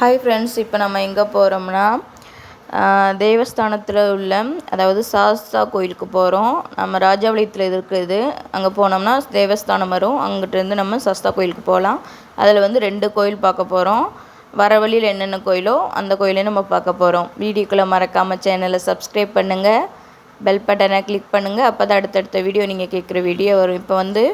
Hi friends இப்போ நம்ம எங்கே போகிறோம்னா தேவஸ்தானத்தில் உள்ள அதாவது சாஸ்தா கோயிலுக்கு போகிறோம் நம்ம ராஜாவளியத்தில் இருக்கிறது. அங்கே போனோம்னா தேவஸ்தானம் வரும். அங்கிட்டிருந்து நம்ம சாஸ்தா கோயிலுக்கு போகலாம் அதில் வந்து ரெண்டு கோயில் பார்க்க போகிறோம் வர வழியில் என்னென்ன கோயிலோ அந்த கோயிலையும் நம்ம பார்க்க போகிறோம் வீடியோக்குள்ளே மறக்காமல் சேனலை சப்ஸ்கிரைப் பண்ணுங்கள் பெல் பட்டனை கிளிக் பண்ணுங்கள் அப்போ தான் அடுத்தடுத்த வீடியோ நீங்கள் கேட்குற வீடியோ வரும். இப்போ வந்து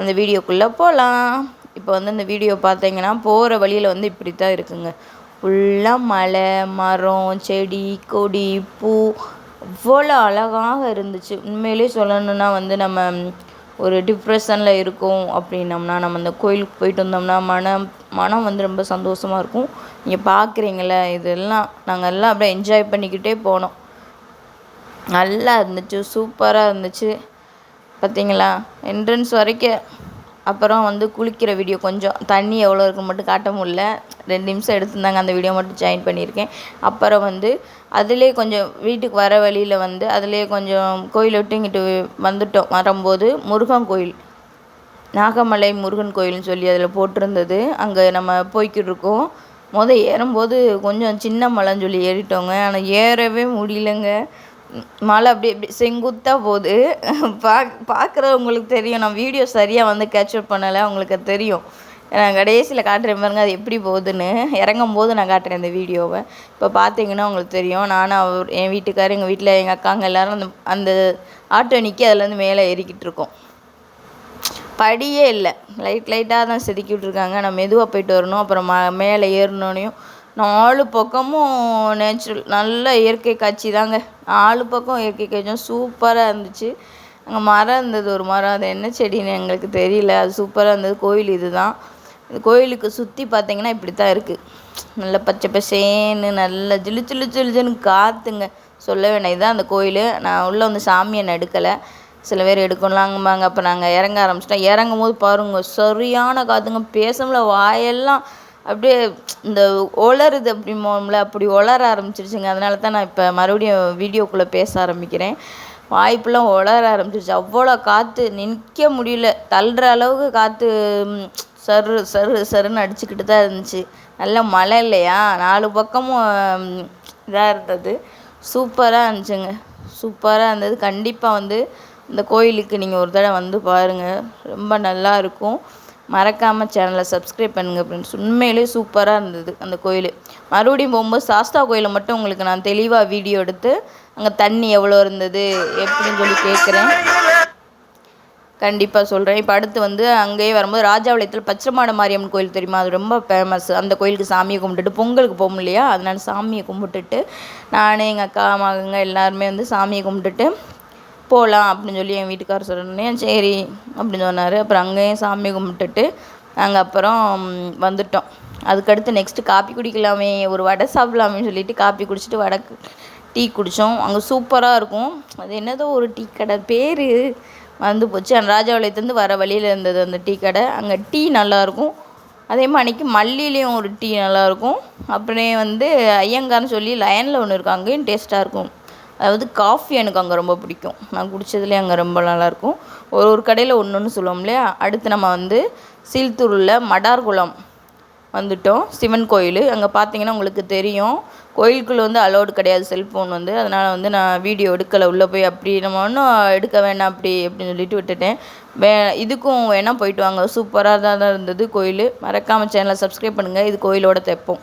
அந்த வீடியோக்குள்ளே போகலாம் இப்போ வந்து இந்த வீடியோ பார்த்தீங்கன்னா போகிற வழியில் வந்து இப்படி தான் இருக்குங்க. ஃபுல்லாக மலை மரம் செடி கொடி பூ அவ்வளோ அழகாக இருந்துச்சு. உண்மையிலே சொல்லணுன்னா வந்து நம்ம ஒரு டிப்ரெஷனில் இருக்கோம் அப்படின்னம்னா நம்ம அந்த கோயிலுக்கு போயிட்டு வந்தோம்னா மனம் மனம் வந்து ரொம்ப சந்தோஷமாக இருக்கும். நீங்கள் பார்க்குறீங்கள இதெல்லாம் நாங்கள் எல்லாம் அப்படியே என்ஜாய் பண்ணிக்கிட்டே போனோம். நல்லா இருந்துச்சு சூப்பராக இருந்துச்சு. பார்த்தீங்களா? என்ட்ரன்ஸ் வரைக்கும் அப்புறம் வந்து குளிக்கிற வீடியோ கொஞ்சம் தண்ணி எவ்வளோ இருக்குன்னு மட்டும் காட்ட முடில ரெண்டு நிமிஷம் எடுத்திருந்தாங்க அந்த வீடியோ மட்டும் ஜாயின் பண்ணியிருக்கேன். அப்புறம் வந்து அதிலே கொஞ்சம் வீட்டுக்கு வர வழியில் வந்து அதிலே கொஞ்சம் கோயில் விட்டு இங்கிட்டு வந்துட்டோம். வரும்போது முருகன் கோயில் நாகமலை முருகன் கோயில்னு சொல்லி அதில் போட்டிருந்தது. அங்கே நம்ம போய்கிட்டு இருக்கோம். மொதல் ஏறும்போது கொஞ்சம் சின்ன மலைன்னு சொல்லி ஏறிட்டோங்க. ஆனால் ஏறவே முடியலங்க. மலை அப்படி இப்படி செங்குத்தாக போகுது. பாக் பார்க்குறவங்களுக்கு தெரியும். நான் வீடியோ சரியாக வந்து கேப்சர் பண்ணலை. அவங்களுக்கு தெரியும். நான் கடைசியில் காட்டுறேன் பாருங்க அது எப்படி போகுதுன்னு. இறங்கும் போது நான் காட்டுறேன் இந்த வீடியோவை. இப்போ பார்த்தீங்கன்னா உங்களுக்கு தெரியும். நானும் அவர் என் வீட்டுக்காரர் எங்கள் வீட்டில் எங்கள் அக்காங்க எல்லோரும் அந்த அந்த ஆட்டோ நிற்கி அதுலேருந்து மேலே ஏறிக்கிட்டு இருக்கோம். படியே இல்லை. லைட் லைட்டாக தான் செதுக்கி விட்ருக்காங்க நான் மெதுவாக போயிட்டு வரணும். அப்புறம் ம மேலே ஏறினோனையும் நாலு பக்கமும் நேச்சுரல் நல்ல இயற்கை காட்சி தாங்க. நாலு பக்கம் இயற்கை காட்சியும் சூப்பராக இருந்துச்சு. அங்கே மரம் இருந்தது ஒரு மரம். அது என்ன செடின்னு எங்களுக்கு தெரியல. அது சூப்பராக இருந்தது. கோயில் இது தான் இந்த கோயிலுக்கு சுற்றி பார்த்தீங்கன்னா இப்படி தான் இருக்குது நல்ல பச்சை பசேன்னு நல்ல ஜிலு ஜிலு ஜிலுன்னு காற்றுங்க சொல்ல வேண்டாம் இதுதான் அந்த கோயில். நான் உள்ளே வந்து சாமியை நடுக்கலை சில பேர் எடுக்கலாங்கம்பாங்க அப்போ நாங்கள் இறங்க ஆரம்பிச்சிட்டோம். இறங்கும் போது பாருங்க சரியான காற்றுங்க பேசமில்ல வாயெல்லாம் அப்படியே இந்த ஒளருது அப்படிம்போம்ல அப்படி ஒளர ஆரம்பிச்சிருச்சுங்க. அதனால தான் நான் இப்போ மறுபடியும் வீடியோக்குள்ளே பேச ஆரம்பிக்கிறேன். வாய்ப்பெல்லாம் ஒளர ஆரம்பிச்சிருச்சு. அவ்வளோ காற்று நிற்க முடியல. தள்ளுற அளவுக்கு காற்று சரு சரு சருன்னு அடிச்சுக்கிட்டு தான் இருந்துச்சு. நல்ல மழை இல்லையா? நாலு பக்கமும் இதாக இருந்தது. சூப்பராக இருந்துச்சுங்க. சூப்பராக இருந்தது. கண்டிப்பாக வந்து இந்த கோயிலுக்கு நீங்கள் ஒரு தடவை வந்து பாருங்கள் ரொம்ப நல்லா இருக்கும். மறக்காமல் சேனலை சப்ஸ்கிரைப் பண்ணுங்கள் ஃப்ரெண்ட்ஸ் உண்மையிலே சூப்பராக இருந்தது அந்த கோயில். மறுபடியும் போகும்போது சாஸ்தா கோயிலை மட்டும் உங்களுக்கு நான் தெளிவாக வீடியோ எடுத்து அங்கே தண்ணி எவ்வளோ இருந்தது எப்படின்னு சொல்லி கேட்குறேன் கண்டிப்பாக சொல்கிறேன் இப்போ அடுத்து வந்து அங்கேயே வரும்போது ராஜாவளையத்தில் பச்சைமாட மாரியம்மன் கோயில் தெரியுமா? அது ரொம்ப ஃபேமஸ் அந்த கோயிலுக்கு சாமியை கும்பிட்டுட்டு பொங்கலுக்கு போகும் இல்லையா? அதனால சாமியை கும்பிட்டுட்டு நான் எங்கள் அக்கா மகங்க எல்லாருமே வந்து சாமியை கும்பிட்டுட்டு போகலாம் அப்படின்னு சொல்லி என் வீட்டுக்காரர் சொன்னோடனே சரி அப்படின்னு சொன்னார். அப்புறம் அங்கேயும் சாமி கும்பிட்டுட்டு நாங்கள் அப்புறம் வந்துட்டோம். அதுக்கடுத்து நெக்ஸ்ட்டு காப்பி குடிக்கலாமே ஒரு வடை சாப்பிடலாமே சொல்லிட்டு காப்பி குடிச்சிட்டு வடை டீ குடித்தோம் அங்கே சூப்பராக இருக்கும். அது என்னதோ ஒரு டீ கடை பேர் வந்து போச்சு. அந்த ராஜாவளையத்துலேருந்து வர வழியில் இருந்தது அந்த டீ கடை. அங்கே டீ நல்லாயிருக்கும் அதே மாதிரிக்கு மல்லிலேயும் ஒரு டீ நல்லாயிருக்கும் அப்புறமே வந்து ஐயங்கார்னு சொல்லி லயனில் ஒன்று இருக்கும். அங்கேயும் டேஸ்ட்டாக இருக்கும். அதாவது காஃபி எனக்கு அங்கே ரொம்ப பிடிக்கும். நான் குடித்ததுலேயே அங்கே ரொம்ப நல்லாயிருக்கும். ஒரு ஒரு கடையில் ஒன்று ஒன்று சொல்லுவோம் இல்லையா? அடுத்து நம்ம வந்து சீல்தூரில் மடார்குளம் வந்துட்டோம். சிவன் கோயில். அங்கே பார்த்தீங்கன்னா உங்களுக்கு தெரியும். கோயிலுக்குள்ளே வந்து அலோடு கிடையாது செல்ஃபோன் வந்து. அதனால் வந்து நான் வீடியோ எடுக்கலை. உள்ளே போய் அப்படி நம்ம ஒன்றும் எடுக்க வேணாம் அப்படி அப்படின்னு சொல்லிட்டு விட்டுட்டேன். வே இதுக்கும் வேணால் போயிட்டு வாங்க. சூப்பராக தான் இருந்தது கோயில். மறக்காமல் சேனலை சப்ஸ்கிரைப் பண்ணுங்கள் இது கோயிலோட தெப்பம்.